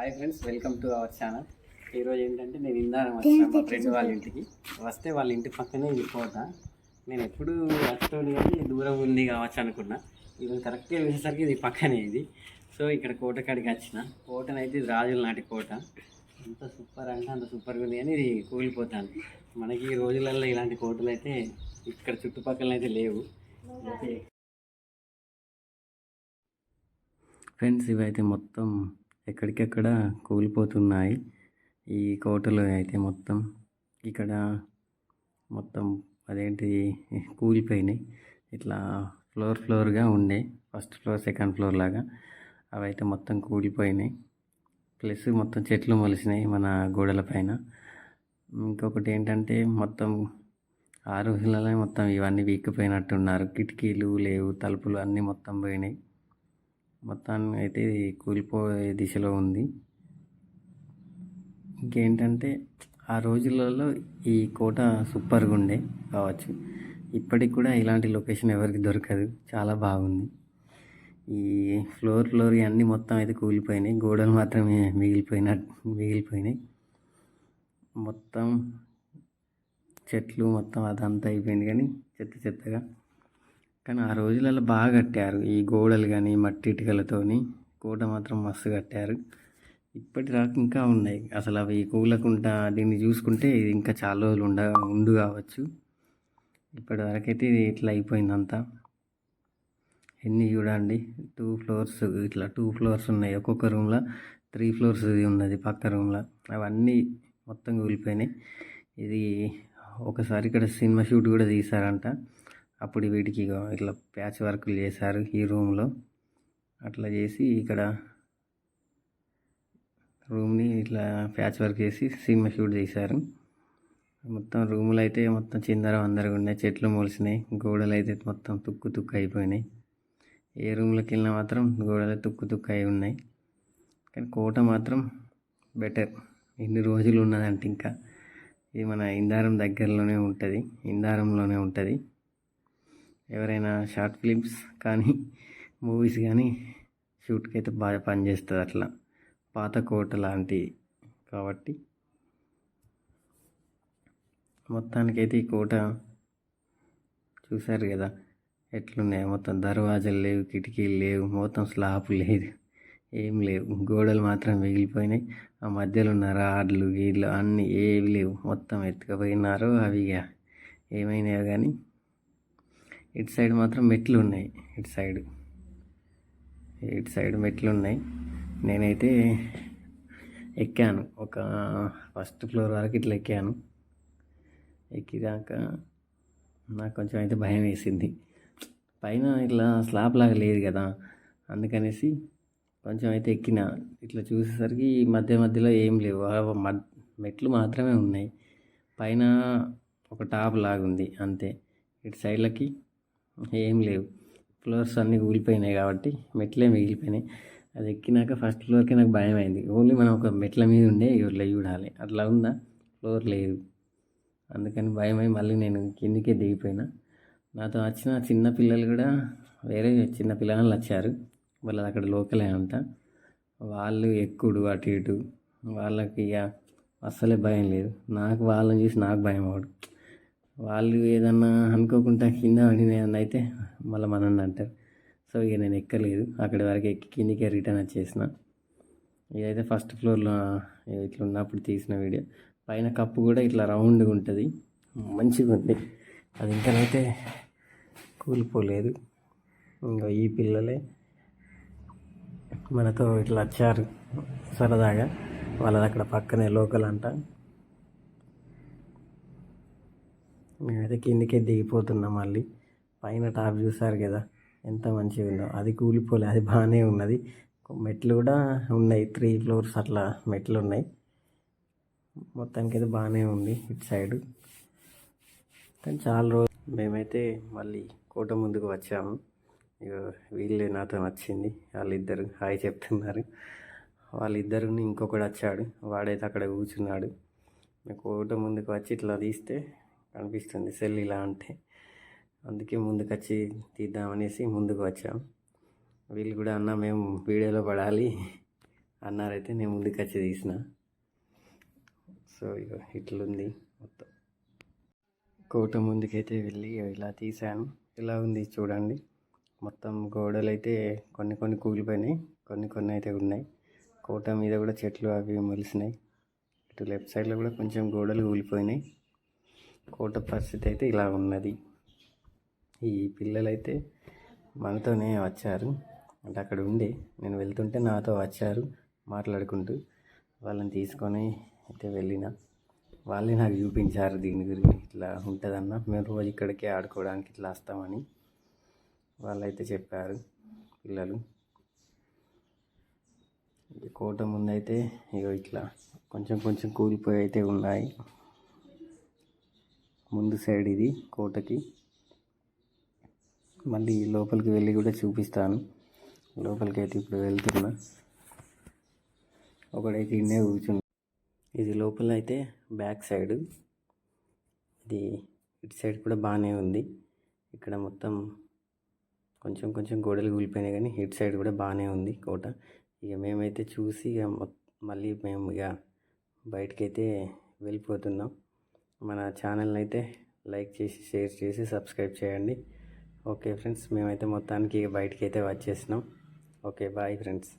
Hi friends welcome to our channel ఈరోజు ఏంటంటే నేను ఇందాక వచ్చాను మా ఫ్రెండ్ వాళ్ళ ఇంటికి. వస్తే వాళ్ళ ఇంటి పక్కనే ఇది కోట నేను ఎప్పుడు వస్తుంది కానీ దూరం ఉంది కావచ్చు అనుకున్నా. ఈరోజు కరెక్ట్గా వెళ్ళేసరికి ఇది పక్కనే ఇది. సో ఇక్కడ కోట కాడికి వచ్చిన. కోటనైతే ఇది రాజుల నాటి కోట. ఎంత సూపర్ అంటే అంత సూపర్గా ఉంది కానీ ఇది కూలిపోతాను. మనకి ఈ రోజులలో ఇలాంటి కోటలు అయితే ఇక్కడ చుట్టుపక్కల అయితే లేవు. అయితే ఫ్రెండ్స్ ఇవైతే మొత్తం ఎక్కడికెక్కడ కూలిపోతున్నాయి. ఈ కోటలో అయితే మొత్తం ఇక్కడ మొత్తం అదేంటి? కూలిపోయినాయి. ఇట్లా ఫ్లోర్ ఫ్లోర్గా ఉండే. ఫస్ట్ ఫ్లోర్ సెకండ్ ఫ్లోర్ లాగా అవైతే మొత్తం కూలిపోయినాయి. ప్లస్ మొత్తం చెట్లు మొలిసినాయి మన గోడల పైన. ఇంకొకటి ఏంటంటే మొత్తం ఆ రోజులలో మొత్తం ఇవన్నీ వీక్కిపోయినట్టున్నారు. కిటికీలు లేవు తలుపులు అన్నీ మొత్తం పోయినాయి. మొత్తాన్ని అయితే కూలిపోయే దిశలో ఉంది. ఇంకేంటంటే ఆ రోజులలో ఈ కోట సూపర్గా ఉండే కావచ్చు. ఇప్పటికి కూడా ఇలాంటి లొకేషన్ ఎవరికి దొరకదు. చాలా బాగుంది. ఈ ఫ్లోర్ ఫ్లోర్ అన్నీ మొత్తం అయితే కూలిపోయినాయి. గోడలు మాత్రమే మిగిలిపోయిన మిగిలిపోయినాయి. మొత్తం చెట్లు మొత్తం అదంతా అయిపోయింది కానీ చెత్త చెత్తగా కానీ ఆ రోజులలో బాగా కట్టారు. ఈ గోడలు కానీ మట్టి ఇటుకలతోని కోట మాత్రం మస్తు కట్టారు. ఇప్పటి దాకా ఇంకా ఉన్నాయి. అసలు అవి కూలకుండా దీన్ని చూసుకుంటే ఇది ఇంకా చాలా రోజులు ఉండ ఉండు కావచ్చు. ఇప్పటి వరకైతే ఇది ఇట్లా అయిపోయిందంతా. ఎన్ని చూడండి. టూ ఫ్లోర్స్ ఇట్లా టూ ఫ్లోర్స్ ఉన్నాయి. ఒక్కొక్క రూమ్లో త్రీ ఫ్లోర్స్ ఉన్నది పక్క రూమ్లో. అవన్నీ మొత్తం కూలిపోయినాయి. ఇది ఒకసారి ఇక్కడ సినిమా షూట్ కూడా తీశారంట. అప్పుడు వీటికి ఇట్లా ప్యాచ్ వర్క్లు చేశారు ఈ రూమ్లో. అట్లా చేసి ఇక్కడ రూమ్ని ఇట్లా ప్యాచ్ వర్క్ చేసి సినిమా షూట్ చేశారు. మొత్తం రూములు అయితే మొత్తం చిందర అందరగా ఉన్నాయి. చెట్లు మొలిసినాయి. గోడలు అయితే మొత్తం తుక్కు తుక్కు అయిపోయినాయి. ఏ రూమ్లోకి వెళ్ళినా మాత్రం గోడలు తుక్కు తుక్కు అయి ఉన్నాయి. కానీ కోట మాత్రం బెటర్. ఇన్ని రోజులు ఉన్నదంటే ఇంకా. ఇది మన ఇందారం దగ్గరలోనే ఉంటుంది. ఇందారంలోనే ఉంటుంది. ఎవరైనా షార్ట్ ఫిలిమ్స్ కానీ మూవీస్ కానీ షూట్కి అయితే బాగా పనిచేస్తుంది అట్లా. పాత కోట లాంటి కాబట్టి. మొత్తానికైతే ఈ కోట చూశారు కదా ఎట్లున్నాయి. మొత్తం దర్వాజాలు లేవు కిటికీలు లేవు మొత్తం స్లాబ్ లేదు ఏం లేవు. గోడలు మాత్రం మిగిలిపోయినాయి. ఆ మధ్యలో ఉన్న రాడ్లు గీడ్లు అన్నీ ఏవి లేవు. మొత్తం ఎత్తుకపోయినారు అవి ఇక ఏమైనాయో కానీ ఇటు సైడ్ మాత్రం మెట్లు ఉన్నాయి ఇటు సైడ్. ఇటు సైడ్ మెట్లు ఉన్నాయి నేనైతే ఎక్కాను. ఒక ఫస్ట్ ఫ్లోర్ వరకు ఇట్లా ఎక్కాను. ఎక్కిదాక నాకు కొంచెం అయితే భయం వేసింది. పైన ఇట్లా స్లాబ్ లాగా లేదు కదా. అందుకనేసి కొంచెం అయితే ఎక్కిన. ఇట్లా చూసేసరికి ఈ మధ్య మధ్యలో ఏం లేవు. మెట్లు మాత్రమే ఉన్నాయి. పైన ఒక టాప్ లాగా ఉంది అంతే. ఇటు సైడ్లకి ఏం లేవు. ఫ్లోర్స్ అన్నీ కూలిపోయినాయి కాబట్టి మెట్లే మిగిలిపోయినాయి. అది ఎక్కినాక ఫస్ట్ ఫ్లోర్కి నాకు భయం అయింది ఓన్లీ మనం ఒక మెట్ల మీద ఉండే ఇట్లా చూడాలి. అట్లా ఉందా? ఫ్లోర్ లేదు. అందుకని భయం అయి మళ్ళీ నేను కిందికే దిగిపోయినా. నాతో వచ్చిన చిన్న పిల్లలు కూడా వేరే చిన్న పిల్లలు వచ్చారు. వాళ్ళది అక్కడ లోకలే అంట. వాళ్ళు ఎక్కుడు అటు ఇటు. వాళ్ళకి ఇక అస్సలే భయం లేదు. నాకు వాళ్ళని చూసి నాకు భయం అవడు వాళ్ళు ఏదన్నా అనుకోకుండా కింద పడిన అయితే మళ్ళీ మనల్ని అంటారు. సో ఇక నేను ఎక్కలేదు. అక్కడి వరకు ఎక్కి కిందికే రిటర్న్ వచ్చేసిన. ఇదైతే ఫస్ట్ ఫ్లోర్లో ఇట్లా ఉన్నప్పుడు తీసిన వీడియో. పైన కప్పు కూడా ఇట్లా రౌండ్గా ఉంటుంది. మంచిగా ఉంది. అది ఇంకనైతే కూలిపోలేదు. ఇంకా ఈ పిల్లలే మనతో ఇట్లా వచ్చారు సరదాగా. వాళ్ళది అక్కడ పక్కనే లోకల్ అంట. మేమైతే కిందకే దిగిపోతున్నాం మళ్ళీ? పైన టాప్ చూసారు కదా ఎంత మంచిగా ఉందో. అది కూలిపోలే అది బాగానే ఉన్నది. మెట్లు కూడా ఉన్నాయి త్రీ ఫ్లోర్స్ అట్లా మెట్లు ఉన్నాయి. మొత్తానికి అయితే బాగానే ఉంది ఇటు సైడు. కానీ చాలా రోజు మేమైతే మళ్ళీ కోట ముందుకు వచ్చాము. ఇక వీళ్ళే నాతో వచ్చింది వాళ్ళిద్దరు హాయ్ చెప్తున్నారు. వాళ్ళిద్దరుని ఇంకొకడు వచ్చాడు వాడైతే అక్కడ కూర్చున్నాడు. కోట ముందుకు వచ్చి ఇట్లా తీస్తే కనిపిస్తుంది సెల్ ఇలా అంటే. అందుకే ముందుకు వచ్చి తీద్దామనేసి ముందుకు వచ్చాం. వీళ్ళు కూడా అన్న మేము వీడియోలో పడాలి అన్నారైతే నేను ముందుకు వచ్చి తీసిన. సో ఇక ఇట్లుంది మొత్తం. కోట ముందుకైతే వెళ్ళి ఇలా తీశాను. ఇలా ఉంది చూడండి. మొత్తం గోడలు అయితే కొన్ని కొన్ని కూలిపోయినాయి కొన్ని కొన్ని అయితే ఉన్నాయి. కోట మీద కూడా చెట్లు అవి మొలిసినాయి. ఇటు లెఫ్ట్ సైడ్లో కూడా కొంచెం గోడలు కూలిపోయినాయి. కోట పరిస్థితి అయితే ఇలా ఉన్నది. ఈ పిల్లలైతే మనతోనే వచ్చారు. అంటే అక్కడ ఉండే నేను వెళ్తుంటే నాతో వచ్చారు మాట్లాడుకుంటూ. వాళ్ళని తీసుకొని అయితే వెళ్ళిన. వాళ్ళే నాకు చూపించారు దీని గురించి. ఇట్లా ఉంటుందన్న మేము రోజు ఇక్కడికే ఆడుకోవడానికి ఇట్లా వస్తామని వాళ్ళైతే చెప్పారు పిల్లలు. కోట ముందైతే ఇగో ఇట్లా కొంచెం కొంచెం కూలిపోయి అయితే ఉన్నాయి. ముందు సైడ్ ఇది కోటకి. మళ్ళీ లోపలికి వెళ్ళి కూడా చూపిస్తాను. లోపలికి అయితే ఇప్పుడు వెళ్తున్నా. ఒకడైతే ఇన్నే కూర్చుంది ఇది లోపల అయితే బ్యాక్ సైడ్ ఇది ఇటు సైడ్ కూడా బాగానే ఉంది. ఇక్కడ మొత్తం కొంచెం కొంచెం గోడలు కూలిపోయినాయి కానీ ఇటు సైడ్ కూడా బాగానే ఉంది కోట. ఇక మేమైతే చూసి ఇక మళ్ళీ మేము ఇక బయటకైతే వెళ్ళిపోతున్నాం. మన ఛానల్ని అయితే లైక్ చేసి షేర్ చేసి సబ్స్క్రైబ్ చేయండి. ఓకే ఫ్రెండ్స్ మేమైతే మొత్తానికి బయటికి అయితే వచ్చేసినాం. Okay bye friends.